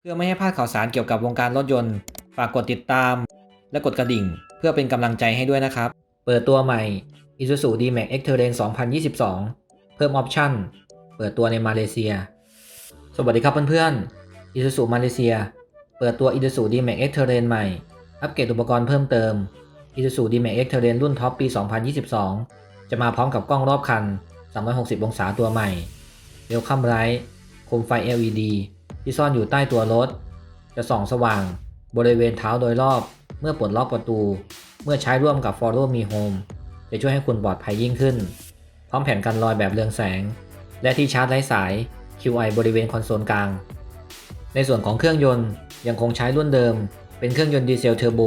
เพื่อไม่ให้พลาดข่าวสารเกี่ยวกับวงการรถยนต์ ฝากกดติดตาม และกดกระดิ่ง เพื่อเป็นกำลังใจให้ด้วยนะครับ เปิดตัวใหม่ Isuzu D-Max X Terrain 2022 เพิ่มออปชั่น เปิดตัวในมาเลเซีย สวัสดีครับเพื่อนๆ Isuzu มาเลเซีย เปิดตัว Isuzu D-Max X Terrain ใหม่ อัปเกรดอุปกรณ์เพิ่มเติม Isuzu D-Max X Terrain รุ่นท็อปปี 2022 จะมาพร้อมกับกล้องรอบคัน 360 องศาตัวใหม่ Welcome Light โคมไฟ LED ที่ซ่อนอยู่ใต้ตัวรถ จะส่องสว่างบริเวณเท้าโดยรอบ เมื่อปลดล็อกประตู เมื่อใช้ร่วมกับ Follow Me Home จะช่วยให้คุณปลอดภัยยิ่งขึ้น พร้อมแผ่นกันรอยแบบเรืองแสง และที่ชาร์จไร้สาย QI บริเวณคอนโซลกลาง ในส่วนของเครื่องยนต์ยังคงใช้รุ่นเดิม เป็นเครื่องยนต์ดีเซลเทอร์โบ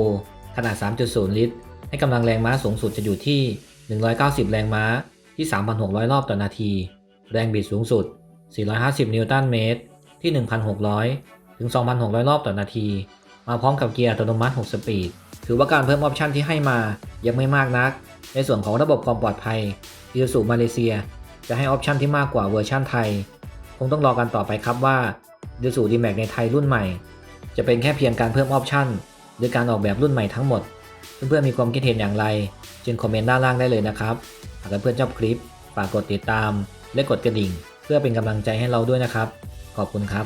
ขนาด 3.0 ลิตร ให้กำลังแรงม้าสูงสุดจะอยู่ที่ 190 แรงม้าที่ 3,600 รอบต่อนาที แรงบิดสูงสุด 450 นิวตันเมตร ที่ 1,600 ถึง 2,600 รอบต่อนาที มาพร้อมกับเกียร์อัตโนมัติ 6 สปีด ถือว่าการเพิ่มออปชันที่ให้มายังไม่มากนัก ในส่วนของระบบความปลอดภัย Isuzu มาเลเซีย จะให้ออปชันที่มากกว่าเวอร์ชันไทย คงต้องรอกันต่อไปครับว่า Isuzu D-Max ในไทยรุ่นใหม่ จะเป็นแค่เพียงการเพิ่มออปชันหรือการออกแบบรุ่นใหม่ทั้งหมด เพื่อนๆมีความคิดเห็นอย่างไร จึงคอมเมนต์ด้านล่างได้เลยนะครับหากเพื่อนๆชอบคลิปฝากกดติดตามและกดกระดิ่ง เพื่อเป็นกำลังใจให้เราด้วยนะครับ ขอบคุณครับ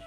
The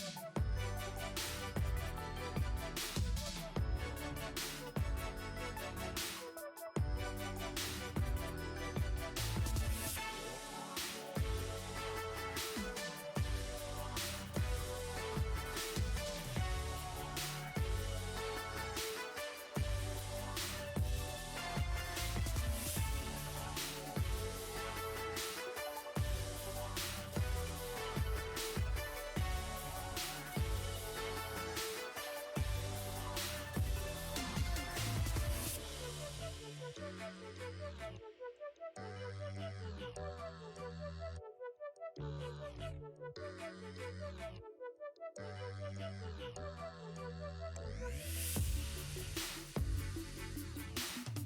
Thank you.